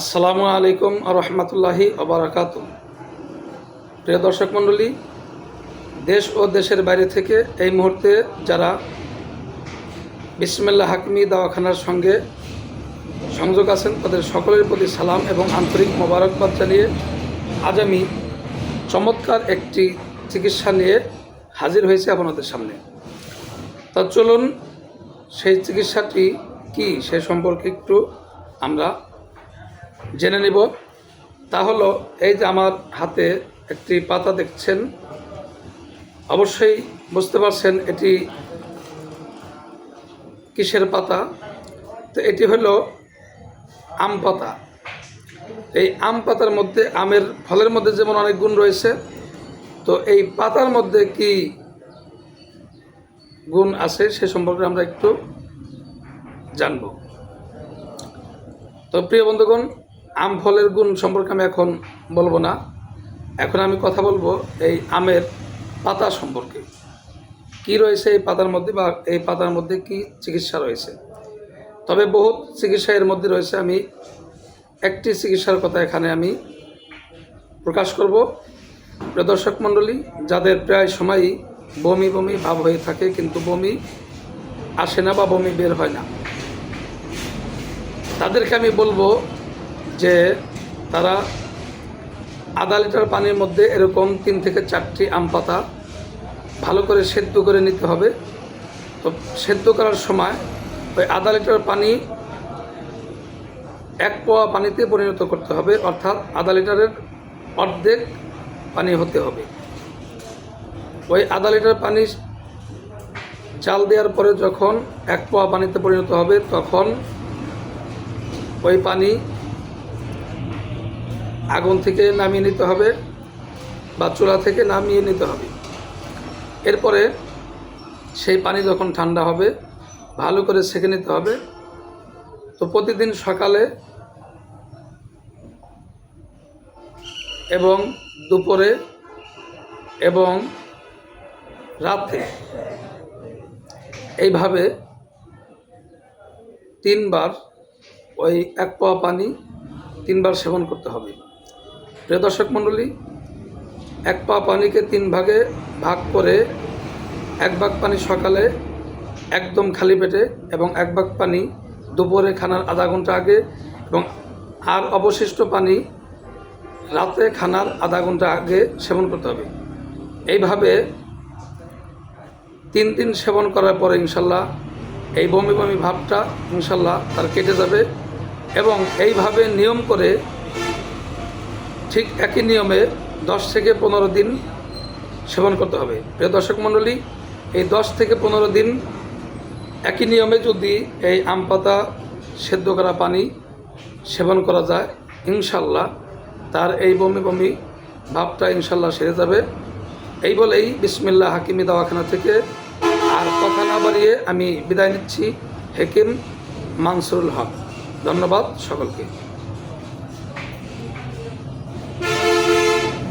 আসসালামু আলাইকুম রহমতুল্লাহি আবরাকাত প্রিয় দর্শক মণ্ডলী, দেশ ও দেশের বাইরে থেকে এই মুহূর্তে যারা বিসমিল্লা হাকিমি দাওয়াখানার সঙ্গে সংযোগ আছেন, তাদের সকলের প্রতি সালাম এবং আন্তরিক মোবারকবাদ জানিয়ে আজ আমি চমৎকার একটি চিকিৎসা নিয়ে হাজির হয়েছে আপনাদের সামনে। তা চলুন, সেই চিকিৎসাটি কি সে সম্পর্কে একটু আমরা জেনে নিব। তা হলো, এই যে আমার হাতে একটি পাতা দেখছেন, অবশ্যই বুঝতে পারছেন এটি কিসের পাতা? তো এটি হলো আম পাতা। এই আম পাতার মধ্যে, আমের ফলের মধ্যে যেমন অনেক গুণ রয়েছে, তো এই পাতার মধ্যে কি গুণ আছে সে সম্পর্কে আমরা একটু জানব। তো প্রিয় বন্ধুগণ আম ফলের গুণ সম্পর্কে আমি এখন বলব না। এখন আমি কথা বলব এই আমের পাতা সম্পর্কে। কি রয়েছে এই পাতার মধ্যে বা এই পাতার মধ্যে কি চিকিৎসা রয়েছে? তবে বহুত চিকিৎসা এর মধ্যে রয়েছে আমি একটি চিকিৎসার কথা এখানে আমি প্রকাশ করব। প্রিয় দর্শক মণ্ডলী, যাদের প্রায় সময়ই বমি বমি ভাব হয়ে থাকে কিন্তু বমি আসে না বা বমি বের হয় না, তাদেরকে আমি বলব যে তারা আধা লিটার পানির মধ্যে এরকম তিন থেকে চারটি আম পাতা ভালো করে সেদ্ধ করে নিতে হবে। তো সেদ্ধ করার সময় ওই আধা লিটার পানি এক পোয়া পানিতে পরিণত করতে হবে, অর্থাৎ আধা লিটারের অর্ধেক পানি হতে হবে। ওই আধা লিটার পানি চাল দেওয়ার পরে যখন এক পোয়া পানিতে পরিণত হবে, তখন ওই পানি আগুন থেকে নামিয়ে নিতে হবে বা চুলা থেকে নামিয়ে নিতে হবে। এরপরে সেই পানি যখন ঠান্ডা হবে, ভালো করে সেঁকে নিতে হবে। তো প্রতিদিন সকালে এবং দুপুরে এবং রাতে এইভাবে তিনবার ওই এক পোয়া পানি তিনবার সেবন করতে হবে। প্রিয় দর্শক মণ্ডলী, এক পা পানিকে তিন ভাগে ভাগ করে এক ভাগ পানি সকালে একদম খালি পেটে এবং এক ভাগ পানি দুপুরে খানার আধা ঘণ্টা আগে এবং আর অবশিষ্ট পানি রাতে খানার আধা ঘণ্টা আগে সেবন করতে হবে। এইভাবে তিন দিন সেবন করার পরে ইনশাল্লাহ এই বমি বমি ভাবটা ইনশাল্লাহ তার কেটে যাবে এবং এইভাবে নিয়ম করে ঠিক একই নিয়মে দশ থেকে পনেরো দিন সেবন করতে হবে। প্রিয় দর্শক মণ্ডলী, এই দশ থেকে পনেরো দিন একই নিয়মে যদি এই আম পাতা সেদ্ধ করা পানি সেবন করা যায়, ইনশাল্লাহ তার এই বমি বমি ভাবটা ইনশাল্লাহ সেরে যাবে। এই বলেই বিসমিল্লা হাকিমি দাওয়াখানা থেকে আর কথা না বাড়িয়ে আমি বিদায় নিচ্ছি, হেকিম মানসুরুল হক। ধন্যবাদ সকলকে।